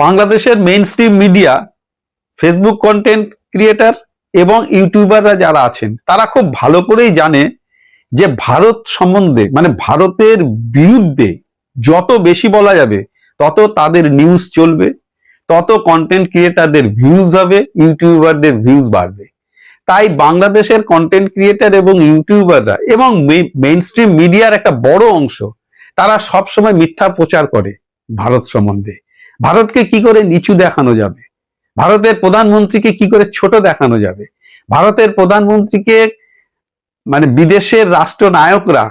বাংলাদেশের mainstream media Facebook content creator এবং ইউটিউবাররা যারা আছেন, তারা খুব ভালো করেই জানে যে ভারত সম্বন্ধে মানে ভারতের বিরুদ্ধে যত বেশি বলা যাবে, তত তাদের নিউজ চলবে, তত কন্টেন্ট ক্রিয়েটারদের ভিউজ হবে ইউটিউবারদের ভিউজ বাড়বে। তাই বাংলাদেশের কন্টেন্ট ক্রিয়েটার এবং ইউটিউবাররা এবং মেইন স্ট্রিম মিডিয়ার একটা বড় অংশ, তারা সবসময় মিথ্যা প্রচার করে ভারত সম্বন্ধে। ভারতকে কি করে নিচু দেখানো যাবে? ভারতের প্রধানমন্ত্রীকে কি করে ছোট দেখানো যাবে? ভারতের প্রধানমন্ত্রীকে মানে বিদেশের রাষ্ট্রনায়করা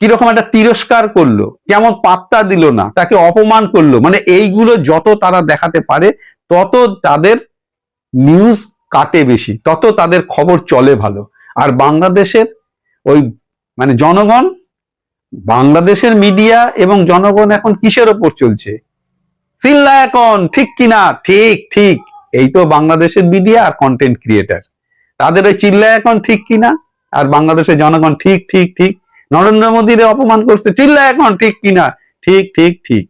কীরকম একটা তিরস্কার করল, কেমন পাত্তা দিল না, তাকে অপমান করল মানে এইগুলো যত তারা দেখাতে পারে, তত তাদের নিউজ কাটে বেশি, তত তাদের খবর চলে ভালো। আর বাংলাদেশের ওই মানে জনগণ, বাংলাদেশের মিডিয়া এবং জনগণ এখন কিসের ওপর চলছে? চিল্লা এখন, ঠিক কিনা? ঠিক ঠিক। এই তো বাংলাদেশের মিডিয়া আর কন্টেন্ট ক্রিয়েটার তাদের ওই চিল্লা এখন ঠিক কিনা? আর বাংলাদেশের জনগণ ঠিক ঠিক ঠিক। নরেন্দ্র মোদীর অপমান করছে, চিল্লা এখন ঠিক কিনা? ঠিক ঠিক ঠিক।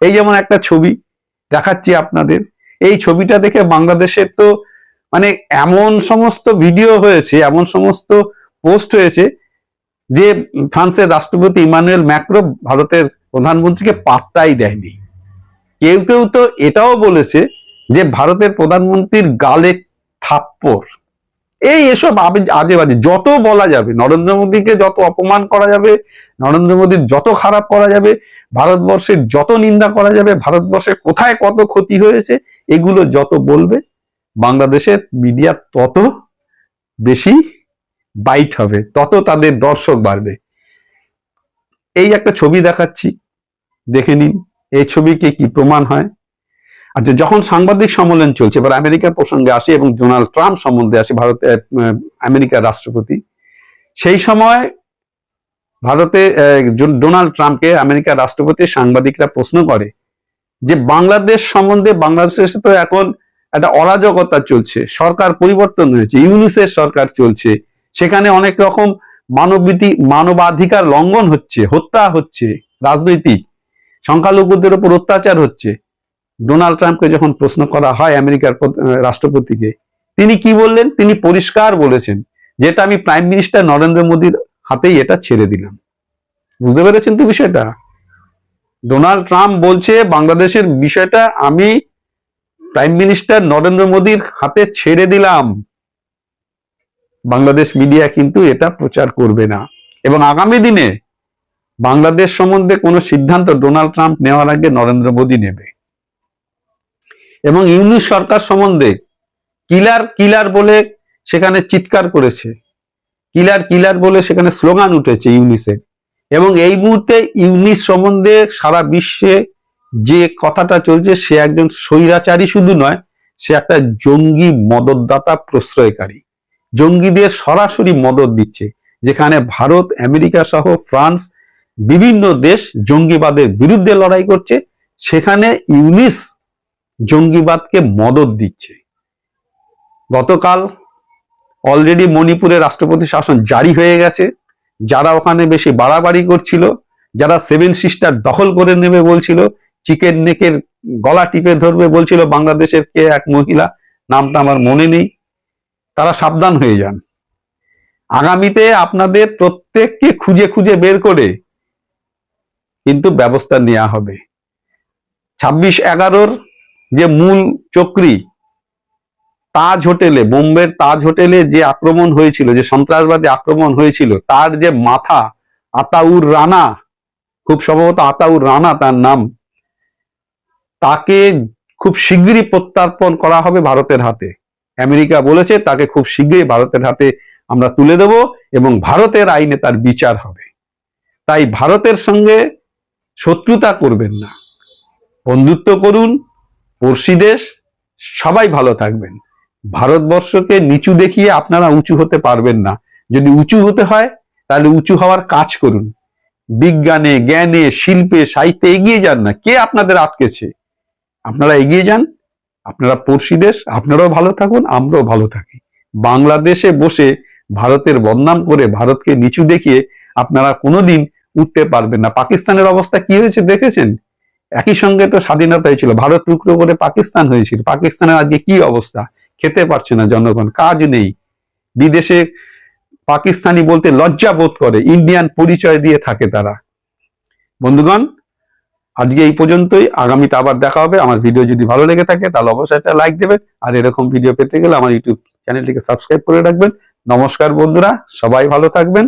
এই যেমন একটা ছবি, দেখাচ্ছি আপনাদের। এই ছবিটা দেখে বাংলাদেশের তো মানে এমন সমস্ত ভিডিও হয়েছে, এমন সমস্ত পোস্ট হয়েছে, যে ফ্রান্সের রাষ্ট্রপতি ইমানুয়েল ম্যাক্রো ভারতের প্রধানমন্ত্রীকে পাত্তাই দেয়নি। কেউ কেউ তো এটাও বলেছে যে ভারতের প্রধানমন্ত্রীর গালে থাপ্পড়। এই এসব আজে বাজে যত বলা যাবে, নরেন্দ্র মোদীকে যত অপমান করা যাবে, নরেন্দ্র মোদীর যত খারাপ করা যাবে, ভারতবর্ষের যত নিন্দা করা যাবে ভারতবর্ষের কোথায় কত ক্ষতি হয়েছে, এগুলো যত বলবে, বাংলাদেশের মিডিয়া তত বেশি বাইট হবে, তত তাদের দর্শক বাড়বে। এই একটা ছবি দেখাচ্ছি, দেখে নিন। এই ছবিকে কি প্রমাণ হয়? আচ্ছা যখন সাংবাদিক সম্মেলন চলছে এবার আমেরিকার প্রসঙ্গে আসি এবং ডোনাল্ড ট্রাম্প সম্বন্ধে আসি ভারতের আহ, আমেরিকার রাষ্ট্রপতি সেই সময় ভারতে ডোনাল্ড ট্রাম্পকে আমেরিকার রাষ্ট্রপতি সাংবাদিকরা প্রশ্ন করে যে বাংলাদেশ সম্বন্ধে বাংলাদেশে তো এখন একটা অরাজকতা চলছে সরকার পরিবর্তন হয়েছে ইউনিসের সরকার চলছে সেখানে অনেক রকম মানবীতি মানবাধিকার লঙ্ঘন হচ্ছে হত্যা হচ্ছে রাজনৈতিক। সংখ্যালঘুদের উপর অত্যাচার হচ্ছে। ডোনাল্ড ট্রাম্পকে যখন প্রশ্ন করা হয় আমেরিকার রাষ্ট্রপতিকে, তিনি কি বললেন? তিনি পরিষ্কার বলেছেন যেটা আমি প্রাইম মিনিস্টার নরেন্দ্র মোদীর হাতেই এটা ছেড়ে দিলাম। বুঝতে পেরেছেন তো বিষয়টা? ডোনাল্ড ট্রাম্প বলছে, বাংলাদেশের বিষয়টা আমি প্রাইম মিনিস্টার নরেন্দ্র মোদীর হাতে ছেড়ে দিলাম। বাংলাদেশ মিডিয়া কিন্তু এটা প্রচার করবে না। এবং আগামী দিনে বাংলাদেশ সম্বন্ধে কোনো সিদ্ধান্ত ডোনাল্ড ট্রাম্প নেওয়ার আগে নরেন্দ্র মোদী নেবে। এবং ইউনিস সরকার সম্বন্ধে কিলার কিলার বলে সেখানে চিৎকার করেছে। কিলার কিলার বলে সেখানে স্লোগান উঠেছে ইউনিসের এবং এই মুহূর্তে ইউনিস সম্বন্ধে সারা বিশ্বে যে কথাটা চলছে, সে একজন স্বৈরাচারী শুধু নয়, সে একটা জঙ্গি মদতদাতা প্রশ্রয়কারী। জঙ্গিদের সরাসরি মদত দিচ্ছে, যেখানে ভারত, আমেরিকা সহ ফ্রান্স বিভিন্ন দেশ জঙ্গিবাদের বিরুদ্ধে লড়াই করছে, সেখানে ইউনিস জঙ্গিবাদকে মদত দিচ্ছে। গতকাল অলরেডি মণিপুরে রাষ্ট্রপতি শাসন জারি হয়ে গেছে। যারা ওখানে বেশি বাড়াবাড়ি করছিল, যারা সেভেন সিস্টার দখল করে নেবে বলছিল, চিকেন নেকের গলা টিপে ধরবে বলছিল, বাংলাদেশের কে এক মহিলা, নামটা আমার মনে নেই। তারা সাবধান হয়ে যান। আগামীতে আপনাদের প্রত্যেককে খুঁজে খুঁজে বের করে কিন্তু ব্যবস্থা নেওয়া হবে। ছাব্বিশ এগারোর যে মূল চক্রী, তাজ হোটেলে, বোম্বের তাজ হোটেলে যে আক্রমণ হয়েছিল, যে সন্ত্রাসবাদী আক্রমণ হয়েছিল, তার যে মাথা, আতাউর রানা, খুব সম্ভবত আতাউর রানা তার নাম, তাকে খুব শীঘ্রই প্রত্যার্পণ করা হবে ভারতের হাতে। আমেরিকা বলেছে তাকে খুব শীঘ্রই ভারতের হাতে আমরা তুলে দেব এবং ভারতের আইনে তার বিচার হবে। তাই ভারতের সঙ্গে শত্রুতা করবেন না। বন্ধুত্ব করুন, পড়শি দেশ, সবাই ভালো থাকবেন। ভারতবর্ষকে নিচু দেখিয়ে আপনারা উঁচু হতে পারবেন না। যদি উঁচু হতে হয়, তাহলে উঁচু হওয়ার কাজ করুন। বিজ্ঞানে, জ্ঞানে, শিল্পে, সাহিত্যে এগিয়ে যান না। কে আপনাদের আটকেছে? আপনারা এগিয়ে যান, আপনারা পড়শি দেশ, আপনারাও ভালো থাকুন, আমরাও ভালো থাকি। বাংলাদেশে বসে ভারতের বদনাম করে ভারতকে নিচু দেখিয়ে আপনারা কোনোদিন উঠতে পারবেন না। পাকিস্তানের অবস্থা কি হয়েছে দেখেছেন? একই সঙ্গে তো স্বাধীনতা হয়েছিল ভারত টুকরো করে পাকিস্তান হয়েছিল। পাকিস্তানের আজকে কি অবস্থা? খেতে পারছে না জনগণ, কাজ নেই। বিদেশে পাকিস্তানি বলতে লজ্জা বোধ করে, ইন্ডিয়ান পরিচয় দিয়ে থাকে তারা। বন্ধুগণ, আজকে এই পর্যন্তই। আগামীতে আবার দেখা হবে। আমার ভিডিও যদি ভালো লেগে থাকে, তাহলে অবশ্যই একটা লাইক দেবেন। আর এরকম ভিডিও পেতে গেলে আমার ইউটিউব চ্যানেলটিকে সাবস্ক্রাইব করে রাখবেন। নমস্কার বন্ধুরা, সবাই ভালো থাকবেন।